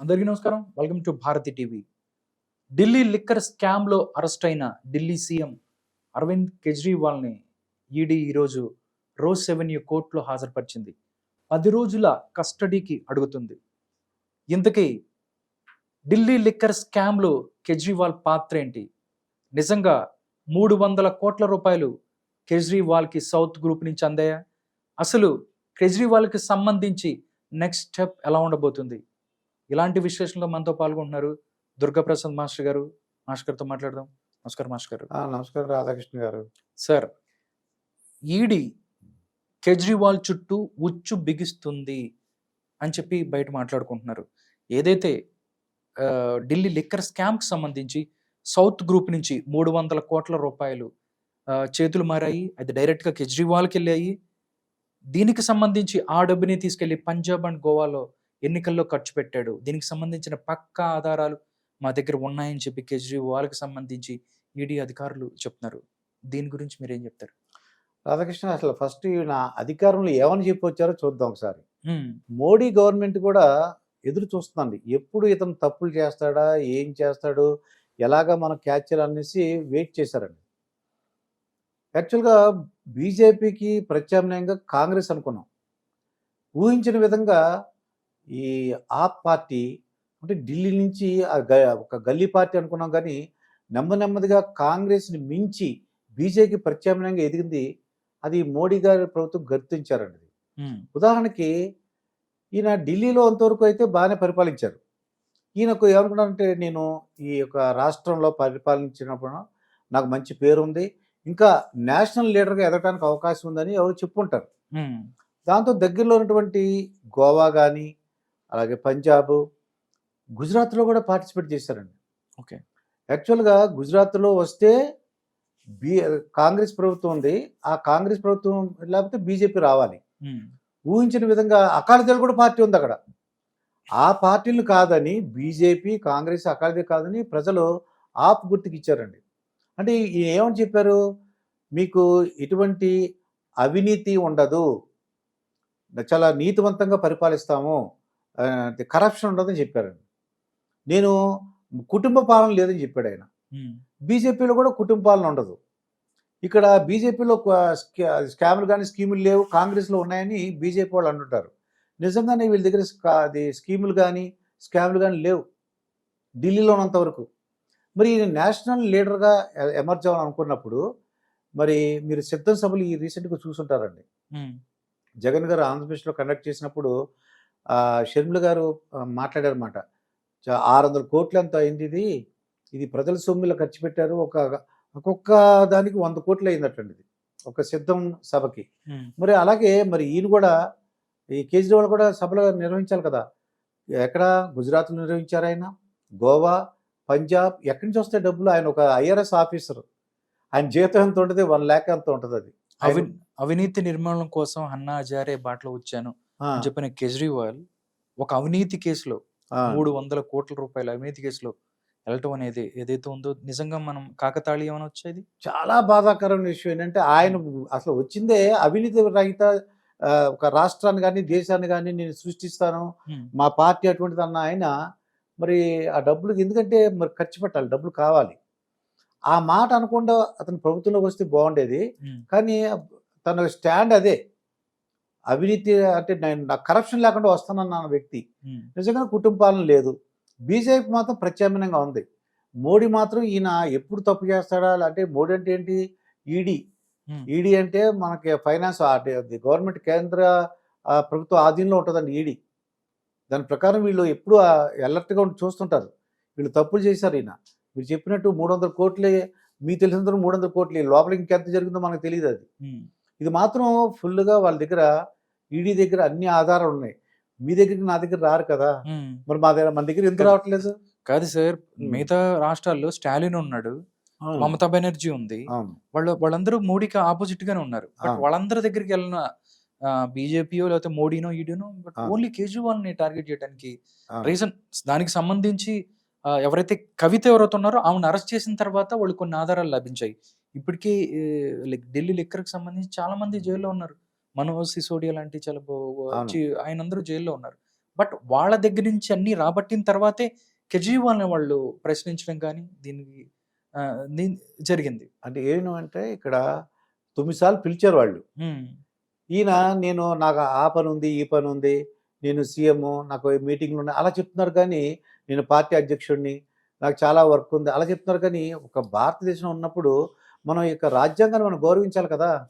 అందరికీ నమస్కారం. Welcome to Bharati TV Delhi liquor స్కామ్లో అరెస్ట్ అయిన ఢిల్లీ సీఎం అరవింద్ కేజ్రీవాల్ని ఈడీ ఈరోజు రోజ్ సెవెన్యూ కోర్టులో హాజరుపరిచింది. పది రోజుల కస్టడీకి అడుగుతుంది. ఇంతకీ ఢిల్లీ లిక్కర్ స్కామ్లో కేజ్రీవాల్ పాత్ర ఏంటి? నిజంగా మూడు వందల కోట్ల రూపాయలు కేజ్రీవాల్కి సౌత్ గ్రూప్ నుంచి అందాయా? అసలు కేజ్రీవాల్కి సంబంధించి నెక్స్ట్ స్టెప్ ఎలా ఉండబోతుంది? ఇలాంటి విశ్లేషణలో మనతో పాల్గొంటున్నారు దుర్గాప్రసాద్ మాస్టర్ గారు. మాస్టర్ గారితో మాట్లాడదాం. నమస్కారం మాస్టర్ గారు. నమస్కారం రాధాకృష్ణ గారు. సార్ ఈడీ కేజ్రీవాల్ చుట్టూ ఉచ్చు బిగిస్తుంది అని చెప్పి బయట మాట్లాడుకుంటున్నారు. ఏదైతే ఢిల్లీ లిక్కర్ స్కామ్కి సంబంధించి సౌత్ గ్రూప్ నుంచి మూడు వందల కోట్ల రూపాయలు చేతులు మారాయి అది డైరెక్ట్గా కేజ్రీవాల్కి వెళ్ళాయి. దీనికి సంబంధించి ఆ డబ్బుని తీసుకెళ్ళి పంజాబ్ అండ్ గోవాలో ఎన్నికల్లో ఖర్చు పెట్టాడు. దీనికి సంబంధించిన పక్కా ఆధారాలు మా దగ్గర ఉన్నాయని చెప్పి కేజ్రీవాల్కి సంబంధించి ఈడీ అధికారులు చెప్తున్నారు. దీని గురించి మీరు చెప్తారు? రాధాకృష్ణ అసలు ఫస్ట్ ఈయన అధికారంలో ఏమని చెప్పి వచ్చారో చూద్దాం ఒకసారి. మోడీ గవర్నమెంట్ కూడా ఎదురు చూస్తుంది. ఎప్పుడు ఇతను తప్పులు చేస్తాడా ఏం చేస్తాడు ఎలాగా మనం క్యాచ్ చేయాలనేసి వెయిట్ చేశారండి. యాక్చువల్గా బీజేపీకి ప్రత్యామ్నాయంగా కాంగ్రెస్ అనుకున్నాం. ఊహించిన విధంగా ఈ ఆప్ పార్టీ అంటే ఢిల్లీ నుంచి ఒక గల్లీ పార్టీ అనుకున్నాం కానీ నెమ్మది నెమ్మదిగా కాంగ్రెస్ని మించి బీజేపీ ప్రత్యామ్నాయంగా ఎదిగింది అది మోడీ గారి ప్రభుత్వం గుర్తించారండి ఉదాహరణకి ఈయన ఢిల్లీలో అంతవరకు అయితే బాగానే పరిపాలించారు. ఈయనకు ఏమనుకున్నారంటే నేను ఈ యొక్క రాష్ట్రంలో పరిపాలించినప్పుడు నాకు మంచి పేరు ఉంది ఇంకా నేషనల్ లీడర్గా ఎదగడానికి అవకాశం ఉందని ఎవరు చెప్పుకుంటారు. దాంతో దగ్గరలో ఉన్నటువంటి గోవా కానీ అలాగే పంజాబ్ గుజరాత్లో కూడా పార్టిసిపేట్ చేశారండి. ఓకే. యాక్చువల్గా గుజరాత్లో వస్తే బీ కాంగ్రెస్ ప్రభుత్వం ఉంది. ఆ కాంగ్రెస్ ప్రభుత్వం లేకపోతే బీజేపీ రావాలి. ఊహించిన విధంగా అకాలీదళ కూడా పార్టీ ఉంది అక్కడ. ఆ పార్టీలు కాదని బీజేపీ కాంగ్రెస్ అకాలీదళ కాదని ప్రజలు ఆప్ గుర్తుకి ఇచ్చారండి. అంటే ఏమని చెప్పారు? మీకు ఎటువంటి అవినీతి ఉండదు. చాలా నీతివంతంగా పరిపాలిస్తాము. కరప్షన్ ఉండదని చెప్పారండి నేను కుటుంబ పాలన లేదని చెప్పాడు ఆయన. బీజేపీలో కూడా కుటుంబ పాలన ఉండదు. ఇక్కడ బీజేపీలో స్కాములు కానీ స్కీములు లేవు కాంగ్రెస్లో ఉన్నాయని బీజేపీ వాళ్ళు అంటుంటారు. నిజంగానే వీళ్ళ దగ్గర అది స్కీములు కానీ స్కాములు కానీ లేవు. ఢిల్లీలో ఉన్నంత వరకు. మరి ఈయన నేషనల్ లీడర్గా ఎమర్జ్ అవ్వాలని అనుకున్నప్పుడు మరి మీరు సిద్ధం సభలు ఈ రీసెంట్గా చూసుంటారండి. జగన్ గారు ఆంధ్రప్రదేశ్లో కండక్ట్ చేసినప్పుడు షర్మిల గారు మాట్లాడారన్నమాట. ఆరు వందల కోట్లు ఎంత అయింది ఇది? ఇది ప్రజల సొమ్ములో ఖర్చు పెట్టారు. ఒక ఒక్కొక్క దానికి వంద కోట్లు అయిందటండి ఇది. ఒక సిద్ధం సభకి. మరి అలాగే మరి ఈయన కూడా ఈ కేజ్రీవాల్ కూడా సభలు నిర్వహించాలి కదా. ఎక్కడ? గుజరాత్లో నిర్వహించారు ఆయన? గోవా? పంజాబ్? ఎక్కడి నుంచి వస్తాయి డబ్బులు? ఆయన ఒక ఐఆర్ఎస్ ఆఫీసర్. ఆయన జీతం ఎంత ఉంటుంది? వన్ ల్యాక్ ఎంత ఉంటుంది అది? అవి అవినీతి నిర్మూలన కోసం అన్నా హజారే బాటలో వచ్చాను. చెప్పిన కేజ్రీవాల్ ఒక అవినీతి కేసులో మూడు వందల కోట్ల రూపాయల అవినీతి కేసులో వెళ్ళటం అనేది ఏదైతే ఉందో నిజంగా మనం కాకతాళీయం అని వచ్చేది చాలా బాధాకరమైన విషయం ఏంటంటే ఆయన అసలు వచ్చిందే అవినీతి రహిత ఒక రాష్ట్రాన్ని కానీ దేశాన్ని కానీ నేను సృష్టిస్తాను. మా పార్టీ అటువంటిది అన్న ఆయన మరి ఆ డబ్బులు ఎందుకంటే మరి ఖర్చు పెట్టాలి డబ్బులు కావాలి. ఆ మాట అనకుండా అతను ప్రభుత్వంలోకి వస్తే బాగుండేది. కానీ తన స్టాండ్ అదే. అవినీతి అంటే నేను నాకు కరప్షన్ లేకుండా వస్తానన్న వ్యక్తి. నిజంగా కుటుంబ పాలన లేదు. బీజేపీ మాత్రం ప్రత్యామ్నాయంగా ఉంది. మోడీ మాత్రం ఈయన ఎప్పుడు తప్పు చేస్తాడా? అంటే మోడీ అంటే ఏంటి? ఈడీ. ఈడీ అంటే మనకి ఫైనాన్స్ గవర్నమెంట్ కేంద్ర ప్రభుత్వ ఆధీనంలో ఉంటుందండి ఈడీ. దాని ప్రకారం వీళ్ళు ఎప్పుడు అలర్ట్గా ఉండి చూస్తుంటారు. వీళ్ళు తప్పులు చేశారు ఈయన. మీరు చెప్పినట్టు మూడు వందల కోట్లే మీకు తెలిసినంత మూడు వందల కోట్లే. లోపల ఇంకెంత జరిగిందో మనకు తెలియదు అది. ఇది మాత్రం ఫుల్గా వాళ్ళ దగ్గర ఈడీ దగ్గర అన్ని ఆధారాలు ఉన్నాయి మీ దగ్గరికి నా దగ్గర రారు కదా. మరి మా దగ్గర మన దగ్గర ఎందుకు రావట్లేదు కాదు సార్. మిగతా రాష్ట్రాల్లో స్టాలిన్ ఉన్నాడు. మమతా బెనర్జీ ఉంది వాళ్ళు వాళ్ళందరూ మోడీకి ఆపోజిట్ గానే ఉన్నారు బట్. వాళ్ళందరి దగ్గరికి వెళ్ళిన బీజేపీయో లేకపోతే మోడీనో ఈడీనో బట్. ఓన్లీ కేజ్రీవాల్ని టార్గెట్ చేయడానికి. రీజన్ దానికి సంబంధించి ఎవరైతే కవిత ఎవరైతే ఉన్నారో ఆమెను అరెస్ట్ చేసిన తర్వాత వాళ్ళు కొన్ని ఆధారాలు లభించాయి ఇప్పటికీ లైక్ ఢిల్లీ లిక్కర్కి సంబంధించి చాలా మంది జైల్లో ఉన్నారు మనోజ్ సిసోడియా లాంటి చాలా బో- అవును. చి- ఆయన అందరూ జైల్లో ఉన్నారు. బట్ వాళ్ళ దగ్గర నుంచి అన్ని రాబట్టిన తర్వాతే కేజ్రీవాల్ని వాళ్ళు ప్రశ్నించడం కానీ దీనికి జరిగింది. అంటే ఏమంటే ఇక్కడ తొమ్మిది సార్లు పిలిచారు వాళ్ళు. ఈయన నేను నాకు ఆ పని ఉంది ఈ పని ఉంది నేను సీఎం నాకు మీటింగ్లు ఉన్నాయి అలా చెప్తున్నారు కానీ నేను పార్టీ అధ్యక్షుడిని నాకు చాలా వర్క్ ఉంది అలా చెప్తున్నారు కానీ ఒక భారతదేశం ఉన్నప్పుడు మనం యొక్క రాజ్యాంగాన్ని మనం గౌరవించాలి కదా.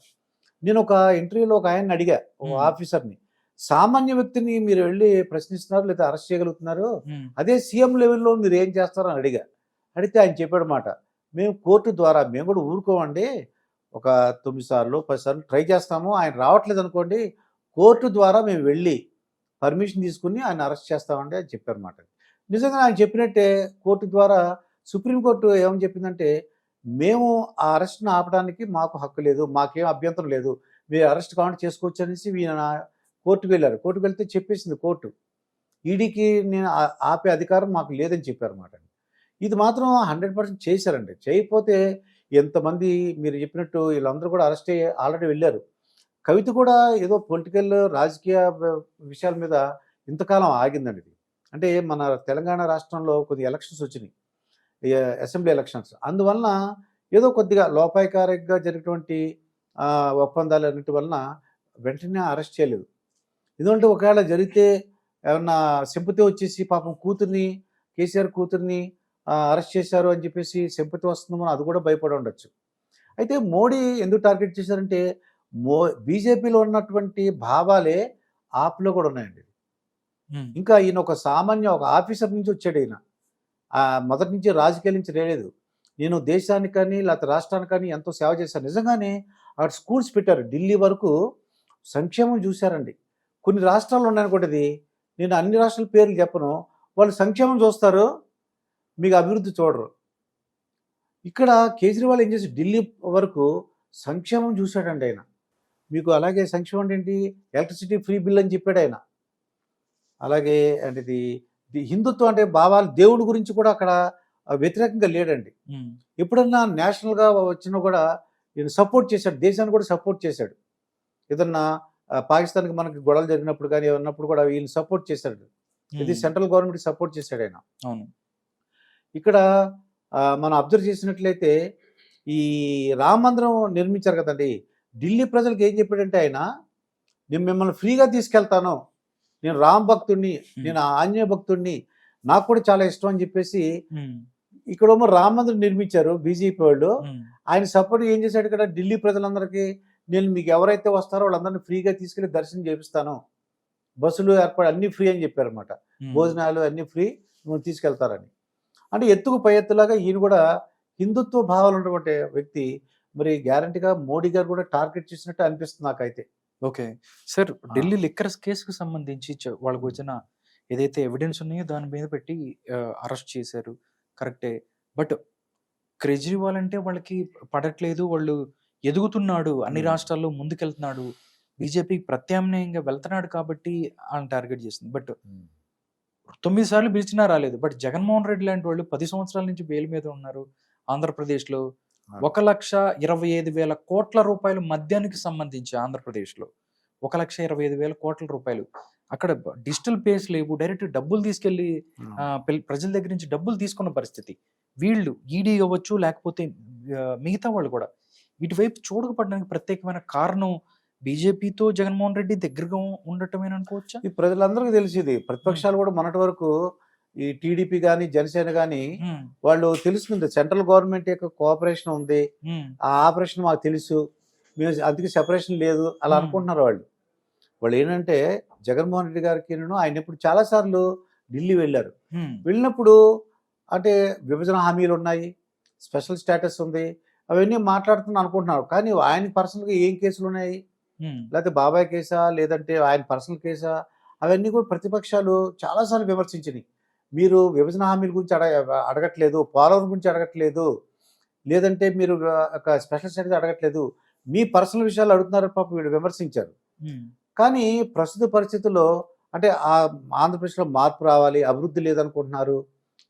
నేను ఒక ఇంటర్వ్యూలో ఒక ఆయన అడిగా ఒక. ఆఫీసర్ని. సామాన్య వ్యక్తిని మీరు వెళ్ళి ప్రశ్నిస్తున్నారు లేదా అరెస్ట్ చేయగలుగుతున్నారు? అదే సీఎం లెవెల్లో మీరు ఏం చేస్తారని అడిగా. అడిగితే ఆయన చెప్పాడు మాట మేము కోర్టు ద్వారా మేము కూడా ఊరుకోమండి. ఒక తొమ్మిది సార్లు పది సార్లు ట్రై చేస్తాము. ఆయన రావట్లేదు అనుకోండి కోర్టు ద్వారా మేము వెళ్ళి పర్మిషన్ తీసుకుని ఆయన అరెస్ట్ చేస్తామండి అని చెప్పారన్నమాట. నిజంగా ఆయన చెప్పినట్టే కోర్టు ద్వారా సుప్రీంకోర్టు ఏమని చెప్పిందంటే మేము ఆ అరెస్ట్ను ఆపడానికి మాకు హక్కు లేదు మాకేం అభ్యంతరం లేదు. మీరు అరెస్ట్ కావాలంటే చేసుకోవచ్చు అనేసి ఈయన కోర్టుకు వెళ్ళారు. కోర్టుకు వెళ్తే చెప్పేసింది కోర్టు. ఈడీకి నేను ఆపే అధికారం మాకు లేదని చెప్పారన్నమాట ఇది మాత్రం హండ్రెడ్ పర్సెంట్ చేశారండి. చేయకపోతే ఎంతమంది మీరు చెప్పినట్టు వీళ్ళందరూ కూడా అరెస్ట్ అయ్యి ఆల్రెడీ వెళ్ళారు. కవిత కూడా ఏదో పొలిటికల్ రాజకీయ విషయాల మీద ఇంతకాలం ఆగిందండి ఇది. అంటే మన తెలంగాణ రాష్ట్రంలో కొద్ది ఎలక్షన్స్ వచ్చినాయి. Assembly elections. అందువలన ఏదో కొద్దిగా లోపాయకారిగా జరిగినటువంటి ఒప్పందాలు అన్నిటి వలన వెంటనే అరెస్ట్ చేయలేదు. ఎందుకంటే ఒకవేళ జరిగితే ఏమన్నా సింపతి వచ్చేసి పాపం కూతుర్ని కేసీఆర్ కూతుర్ని అరెస్ట్ చేశారు అని చెప్పేసి సింపతి వస్తుందేమో అది కూడా భయపడి ఉండొచ్చు. అయితే మోడీ ఎందుకు టార్గెట్ చేశారంటే మో బీజేపీలో ఉన్నటువంటి భావాలే ఆప్లో కూడా ఉన్నాయండి. ఇంకా ఈయన ఒక సామాన్య ఒక ఆఫీసర్ నుంచి వచ్చాడు ఈయన. మొదటి నుంచి రాజకీయాల నుంచి రాలేదు. నేను దేశానికి కానీ లేకపోతే రాష్ట్రానికి కానీ ఎంతో సేవ చేశాను. నిజంగానే అక్కడ స్కూల్స్ పెట్టారు. ఢిల్లీ వరకు సంక్షేమం చూశారండి. కొన్ని రాష్ట్రాలు ఉన్నాయనుకోండి నేను అన్ని రాష్ట్రాల పేర్లు చెప్పను. వాళ్ళు సంక్షేమం చూస్తారు. మీకు అభివృద్ధి చూడరు. ఇక్కడ కేజ్రీవాల్ ఏం చేసి ఢిల్లీ వరకు సంక్షేమం చూశాడండి ఆయన. మీకు అలాగే సంక్షేమం ఏంటి? ఎలక్ట్రిసిటీ ఫ్రీ బిల్ అని చెప్పాడు ఆయన. అలాగే అంటే ఇది హిందుత్వం అంటే భావాలు దేవుడి గురించి కూడా అక్కడ వ్యతిరేకంగా లేడండి. ఎప్పుడన్నా నేషనల్గా వచ్చినా కూడా ఈయన సపోర్ట్ చేశాడు దేశాన్ని కూడా సపోర్ట్ చేశాడు. ఏదన్నా పాకిస్తాన్కి మనకి గొడవలు జరిగినప్పుడు కానీ ఉన్నప్పుడు కూడా వీళ్ళు సపోర్ట్ చేశాడు. ఇది సెంట్రల్ గవర్నమెంట్ సపోర్ట్ చేశాడు ఆయన. అవును. ఇక్కడ మనం అబ్జర్వ్ చేసినట్లయితే ఈ రామ మందిరం నిర్మించారు కదండి. ఢిల్లీ ప్రజలకు ఏం చెప్పాడంటే ఆయన నేను మిమ్మల్ని ఫ్రీగా తీసుకెళ్తాను. నేను రామ్ భక్తుడిని నేను ఆంజనేయ భక్తుడిని నాకు కూడా చాలా ఇష్టం అని చెప్పేసి ఉమ్, ఇక్కడేమో రామ మందిరం నిర్మించారు బీజేపీ వాళ్ళు. ఆయన సపోర్ట్ ఏం చేశాడు ఇక్కడ? ఢిల్లీ ప్రజలందరికీ నేను మీకు ఎవరైతే వస్తారో వాళ్ళందరినీ ఫ్రీగా తీసుకెళ్ళి దర్శనం చేపిస్తాను. బస్సులు ఏర్పాటు అన్ని ఫ్రీ అని చెప్పారన్నమాట. ఉమ్, భోజనాలు అన్ని ఫ్రీ నువ్వు తీసుకెళ్తారని. అంటే ఎత్తుకు పై ఎత్తులాగా ఈయన కూడా హిందుత్వ భావాలు ఉన్నటువంటి వ్యక్తి. మరి గ్యారంటీగా మోడీ గారు కూడా టార్గెట్ చేసినట్టు అనిపిస్తుంది నాకైతే. ఓకే. సార్ ఢిల్లీ లిక్కర్స్ కేసుకు సంబంధించి చ- వాళ్ళకు వచ్చిన ఏదైతే ఎవిడెన్స్ ఉన్నాయో దాని మీద పెట్టి అరెస్ట్ చేశారు. కరెక్టే. బట్ కేజ్రీవాల్ అంటే వాళ్ళకి పడట్లేదు. వాళ్ళు ఎదుగుతున్నాడు. అన్ని Hmm. రాష్ట్రాల్లో ముందుకెళ్తున్నాడు. బీజేపీకి ప్రత్యామ్నాయంగా వెళ్తున్నాడు కాబట్టి ఆయన టార్గెట్ చేసింది. బట్ తొమ్మిది సార్లు పిలిచినా రాలేదు. బట్ జగన్మోహన్ రెడ్డి లాంటి వాళ్ళు పది సంవత్సరాల నుంచి బెయిల్ మీద ఉన్నారు. ఆంధ్రప్రదేశ్లో ఒక లక్ష ఇరవై ఐదు వేల కోట్ల రూపాయలు మద్యానికి సంబంధించి ఆంధ్రప్రదేశ్లో. ఒక లక్ష ఇరవై ఐదు వేల కోట్ల రూపాయలు. అక్కడ డిజిటల్ పేస్ లేవు. డైరెక్ట్ డబ్బులు తీసుకెళ్ళి ప్రజల దగ్గర నుంచి డబ్బులు తీసుకున్న పరిస్థితి. వీళ్ళు ఈడీ అవ్వచ్చు లేకపోతే మిగతా వాళ్ళు కూడా. ఇటువైపు చూడకపోవడానికి ప్రత్యేకమైన కారణం బీజేపీతో జగన్మోహన్ రెడ్డి దగ్గరగా ఉండటమేనా అనుకోవచ్చా ఈ ప్రజలందరికీ తెలిసింది ప్రతిపక్షాలు కూడా మొన్నటి వరకు ఈ టీడీపీ కానీ జనసేన ఉమ్, వాళ్ళు తెలుస్తుంది. సెంట్రల్ గవర్నమెంట్ యొక్క కోఆపరేషన్ ఉంది. ఆ ఆపరేషన్ మాకు తెలుసు. మేము అందుకే సెపరేషన్ లేదు. అలా. అనుకుంటున్నారు వాళ్ళు. వాళ్ళు ఏంటంటే జగన్మోహన్ రెడ్డి గారికి ఆయన ఇప్పుడు చాలాసార్లు ఢిల్లీ వెళ్ళారు. వెళ్ళినప్పుడు అంటే విభజన హామీలు ఉన్నాయి. స్పెషల్ స్టేటస్ ఉంది. అవన్నీ మాట్లాడుతున్నాను అనుకుంటున్నారు. కానీ ఆయన పర్సనల్గా ఏం కేసులు ఉన్నాయి? లేకపోతే బాబాయ్ కేసా? లేదంటే ఆయన పర్సనల్ కేసా? అవన్నీ కూడా ప్రతిపక్షాలు చాలాసార్లు విమర్శించినాయి. మీరు విభజన హామీల గురించి అడగ అడగట్లేదు పోలవరం గురించి అడగట్లేదు లేదంటే మీరు ఒక స్పెషల్ స్టేటస్ అడగట్లేదు మీ పర్సనల్ విషయాలు అడుగుతున్నారు పాపం వీళ్ళు విమర్శించారు. కానీ ప్రస్తుత పరిస్థితుల్లో అంటే ఆ ఆంధ్రప్రదేశ్లో మార్పు రావాలి అభివృద్ధి లేదనుకుంటున్నారు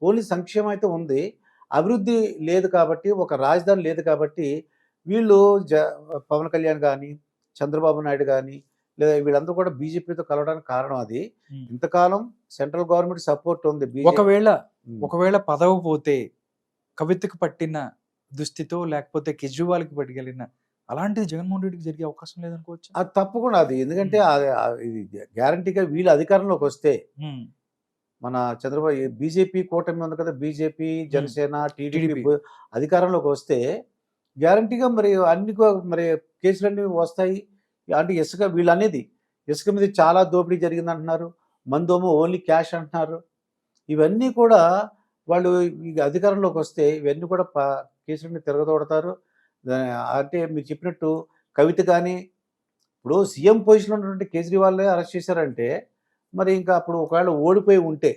ఓన్లీ సంక్షేమం అయితే ఉంది అభివృద్ధి లేదు కాబట్టి ఒక రాజధాని లేదు కాబట్టి వీళ్ళు జ పవన్ కళ్యాణ్ కానీ చంద్రబాబు నాయుడు కానీ లేదా వీళ్ళందరూ కూడా బీజేపీతో కలవడానికి కారణం అది. ఇంతకాలం సెంట్రల్ గవర్నమెంట్ సపోర్ట్ ఉంది ఒకవేళ. ఒకవేళ పదవి పోతే కవితకు పట్టిన దుస్థితో లేకపోతే కేజ్రీవాల్కి పట్టుకెళ్ళిన అలాంటిది జగన్మోహన్ రెడ్డికి జరిగే అవకాశం లేదనుకోవచ్చు? అది తప్పకుండా అది. ఎందుకంటే ఇది గ్యారంటీగా వీళ్ళు అధికారంలోకి వస్తే మన చంద్రబాబు బీజేపీ కూటమి ఉంది కదా బీజేపీ జనసేన టీడీపీ. అధికారంలోకి వస్తే గ్యారంటీగా మరి అన్ని మరి కేసులన్నీ వస్తాయి. అంటే ఇసుక వీళ్ళు అనేది ఇసుక మీద చాలా దోపిడీ జరిగింది అంటున్నారు మందోమో ఓన్లీ క్యాష్ అంటున్నారు. ఇవన్నీ కూడా వాళ్ళు ఈ అధికారంలోకి వస్తే ఇవన్నీ కూడా ప- కేసులన్నీ తిరగదోడతారు. అంటే మీరు చెప్పినట్టు కవిత కానీ ఇప్పుడు సీఎం పొజిషన్లో ఉన్నటువంటి కేజ్రీవాల్ అరెస్ట్ చేశారంటే మరి ఇంకా అప్పుడు ఒకవేళ ఓడిపోయి ఉంటే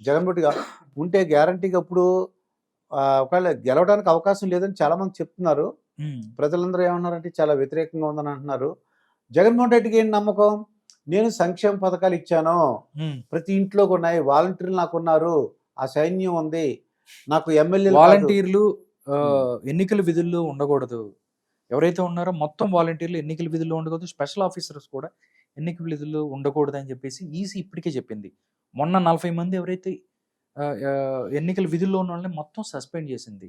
జగన్ రెడ్డి గా- ఉంటే గ్యారంటీగా ఇప్పుడు ఒకవేళ గెలవడానికి అవకాశం లేదని చాలా మంది చెప్తున్నారు ప్రజలందరూ ఏమన్నారంటే చాలా వ్యతిరేకంగా ఉందని అంటున్నారు. జగన్మోహన్ రెడ్డికి ఏం నమ్మకం? నేను సంక్షేమ పథకాలు ఇచ్చాను. ప్రతి ఇంట్లోకి ఉన్నాయి. వాలంటీర్లు నాకు ఉన్నారు. ఆ సైన్యం ఉంది. నాకు ఎమ్మెల్యే వాలంటీర్లు ఎన్నికల విధుల్లో ఉండకూడదు. ఎవరైతే ఉన్నారో మొత్తం వాలంటీర్లు ఎన్నికల విధుల్లో ఉండకూడదు. స్పెషల్ ఆఫీసర్స్ కూడా ఎన్నికల విధుల్లో ఉండకూడదు అని చెప్పేసి ఈసీ ఇప్పటికే చెప్పింది. మొన్న నలభై మంది ఎవరైతే ఎన్నికల విధుల్లో ఉన్న వాళ్ళని మొత్తం సస్పెండ్ చేసింది.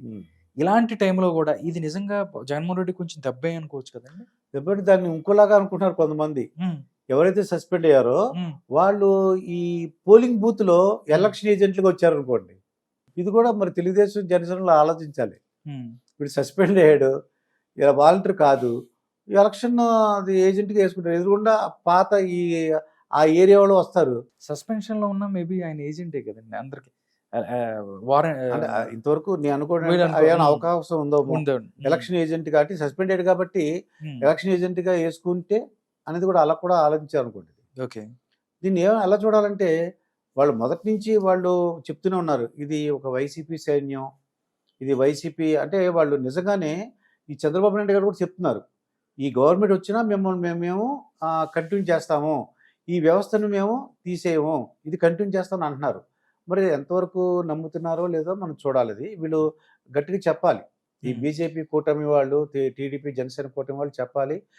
ఇలాంటి టైంలో కూడా ఇది నిజంగా జగన్మోహన్ రెడ్డి కొంచెం దెబ్బే అనుకోవచ్చు కదండి? ఎప్పటి దాన్ని ఇంకోలాగా అనుకుంటున్నారు కొంతమంది. ఎవరైతే సస్పెండ్ అయ్యారో వాళ్ళు ఈ పోలింగ్ బూత్లో ఎలక్షన్ ఏజెంట్లుగా వచ్చారనుకోండి. ఇది కూడా మరి తెలుగుదేశం జనసేనలో ఆలోచించాలి. వీడు సస్పెండ్ అయ్యాడు ఇలా వాలంటీర్ కాదు. ఎలక్షన్ అది ఏజెంట్గా వేసుకుంటారు. ఎదురుగుండా పాత ఈ ఆ ఏరియా వాళ్ళు వస్తారు. సస్పెన్షన్లో ఉన్న మేబీ ఆయన ఏజెంటే కదండి అందరికి. వారెంట్ అంటే ఆ ఇంతవరకు నేను అనుకోవడం. అవకాశం ఉందో ఎలక్షన్ ఏజెంట్ కాబట్టి సస్పెండ్ అయ్యాడు కాబట్టి ఎలక్షన్ ఏజెంట్గా వేసుకుంటే అనేది కూడా అలా కూడా ఆలోచించారు అనుకోండి ఓకే. దీన్ని ఏమైనా ఎలా చూడాలంటే వాళ్ళు మొదటి నుంచి వాళ్ళు చెప్తూనే ఉన్నారు ఇది ఒక వైసీపీ సైన్యం ఇది వైసీపీ అంటే వాళ్ళు నిజంగానే ఈ చంద్రబాబు నాయుడు గారు కూడా చెప్తున్నారు ఈ గవర్నమెంట్ వచ్చినా మిమ్మల్ని మేము మేము కంటిన్యూ చేస్తాము ఈ వ్యవస్థను మేము తీసేయము ఇది కంటిన్యూ చేస్తామని అంటున్నారు. మరి ఎంతవరకు నమ్ముతున్నారో లేదో మనం చూడాలి ఇది వీళ్ళు గట్టిగా చెప్పాలి. ఈ. బీజేపీ కూటమి వాళ్ళు టీడీపీ జనసేన కూటమి వాళ్ళు చెప్పాలి.